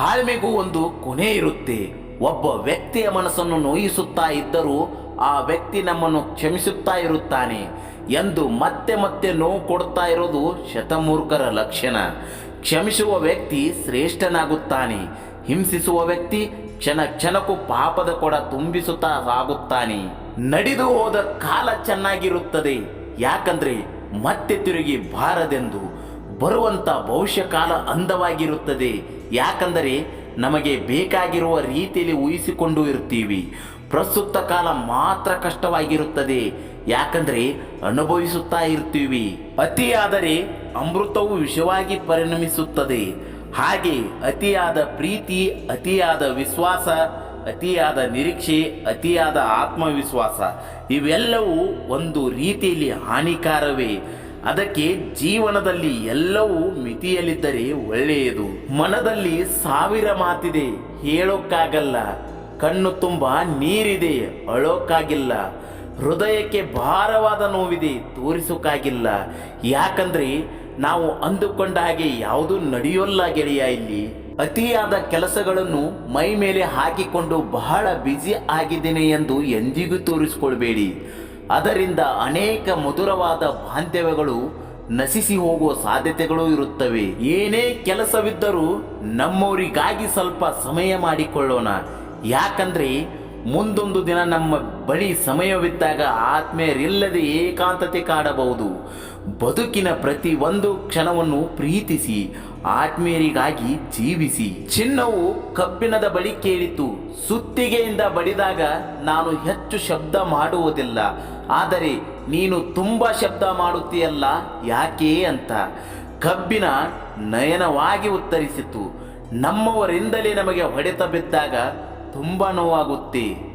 ತಾಳ್ಮೆಗೂ ಒಂದು ಕೊನೆ ಇರುತ್ತೆ. ಒಬ್ಬ ವ್ಯಕ್ತಿಯ ಮನಸ್ಸನ್ನು ನೋಯಿಸುತ್ತಾ ಇದ್ದರೂ ಆ ವ್ಯಕ್ತಿ ನಮ್ಮನ್ನು ಕ್ಷಮಿಸುತ್ತಾ ಇರುತ್ತಾನೆ ಎಂದು ಮತ್ತೆ ಮತ್ತೆ ನೋವು ಕೊಡ್ತಾ ಇರೋದು ಶತಮೂರ್ಖರ ಲಕ್ಷಣ. ಕ್ಷಮಿಸುವ ವ್ಯಕ್ತಿ ಶ್ರೇಷ್ಠನಾಗುತ್ತಾನೆ. ಹಿಂಸಿಸುವ ವ್ಯಕ್ತಿ ಕ್ಷಣ ಕ್ಷಣಕ್ಕೂ ಪಾಪದ ಕೊಡ ತುಂಬಿಸುತ್ತಾ ಸಾಗುತ್ತಾನೆ. ನಡೆದು ಹೋದ ಕಾಲ ಚೆನ್ನಾಗಿರುತ್ತದೆ. ಯಾಕಂದ್ರೆ ಮತ್ತೆ ತಿರುಗಿ ಬಾರದೆಂದು. ಬರುವಂತ ಭವಿಷ್ಯ ಕಾಲ ಅಂದವಾಗಿರುತ್ತದೆ. ಯಾಕಂದರೆ ನಮಗೆ ಬೇಕಾಗಿರುವ ರೀತಿಯಲ್ಲಿ ಊಹಿಸಿಕೊಂಡು ಇರ್ತೀವಿ ಪ್ರಸ್ತುತ ಕಾಲ ಮಾತ್ರ ಕಷ್ಟವಾಗಿರುತ್ತದೆ. ಯಾಕಂದ್ರೆ ಅನುಭವಿಸುತ್ತಾ ಇರ್ತೀವಿ ಅತಿಯಾದರೆ ಅಮೃತವು ವಿಷವಾಗಿ ಪರಿಣಮಿಸುತ್ತದೆ. ಹಾಗೆ ಅತಿಯಾದ ಪ್ರೀತಿ, ಅತಿಯಾದ ವಿಶ್ವಾಸ, ಅತಿಯಾದ ನಿರೀಕ್ಷೆ, ಅತಿಯಾದ ಆತ್ಮವಿಶ್ವಾಸ, ಇವೆಲ್ಲವೂ ಒಂದು ರೀತಿಯಲ್ಲಿ ಹಾನಿಕಾರವೇ. ಅದಕ್ಕೆ ಜೀವನದಲ್ಲಿ ಎಲ್ಲವೂ ಮಿತಿಯಲ್ಲಿದ್ದರೆ ಒಳ್ಳೆಯದು. ಮನದಲ್ಲಿ ಸಾವಿರ ಮಾತಿದೆ, ಹೇಳೋಕ್ಕಾಗಲ್ಲ. ಕಣ್ಣು ತುಂಬ ನೀರಿದೆ, ಅಳೋಕ್ಕಾಗಿಲ್ಲ. ಹೃದಯಕ್ಕೆ ಭಾರವಾದ ನೋವಿದೆ, ತೋರಿಸೋಕ್ಕಾಗಿಲ್ಲ. ಯಾಕಂದ್ರೆ ನಾವು ಅಂದುಕೊಂಡ ಹಾಗೆ ಯಾವುದೂ ನಡೆಯೋಲ್ಲ ಗೆಳೆಯ ಇಲ್ಲಿ. ಅತಿಯಾದ ಕೆಲಸಗಳನ್ನು ಮೈ ಮೇಲೆ ಹಾಕಿಕೊಂಡು ಬಹಳ ಬ್ಯುಸಿ ಆಗಿದ್ದೇನೆ ಎಂದು ಎಂದಿಗೂ ತೋರಿಸಿಕೊಳ್ಬೇಡಿ. ಅದರಿಂದ ಅನೇಕ ಮಧುರವಾದ ಬಾಂಧವ್ಯಗಳು ನಶಿಸಿ ಹೋಗುವ ಸಾಧ್ಯತೆಗಳು ಇರುತ್ತವೆ. ಏನೇ ಕೆಲಸವಿದ್ದರೂ ನಮ್ಮವರಿಗಾಗಿ ಸ್ವಲ್ಪ ಸಮಯ ಮಾಡಿಕೊಳ್ಳೋಣ. ಯಾಕಂದ್ರೆ ಮುಂದೊಂದು ದಿನ ನಮ್ಮ ಬಳಿ ಸಮಯವಿದ್ದಾಗ ಆತ್ಮೀಯರಿಲ್ಲದೆ ಏಕಾಂತತೆ ಕಾಡಬಹುದು. ಬದುಕಿನ ಪ್ರತಿ ಒಂದು ಕ್ಷಣವನ್ನು ಪ್ರೀತಿಸಿ ಆತ್ಮೀಯರಿಗಾಗಿ ಜೀವಿಸಿ. ಚಿನ್ನವು ಕಬ್ಬಿಣದ ಬಳಿ ಕೇಳಿತು. ಸುತ್ತಿಗೆಯಿಂದ ಬಡಿದಾಗ ನಾನು ಹೆಚ್ಚು ಶಬ್ದ ಮಾಡುವುದಿಲ್ಲ. ಆದರೆ ನೀನು ತುಂಬ ಶಬ್ದ ಮಾಡುತ್ತೀಯಲ್ಲ, ಯಾಕೆ ಅಂತ. ಕಬ್ಬಿನ ನಯನವಾಗಿ ಉತ್ತರಿಸಿತು. ನಮ್ಮವರಿಂದಲೇ ನಮಗೆ ಹೊಡೆತ ಬಿದ್ದಾಗ ತುಂಬ ನೋವಾಗುತ್ತೆ.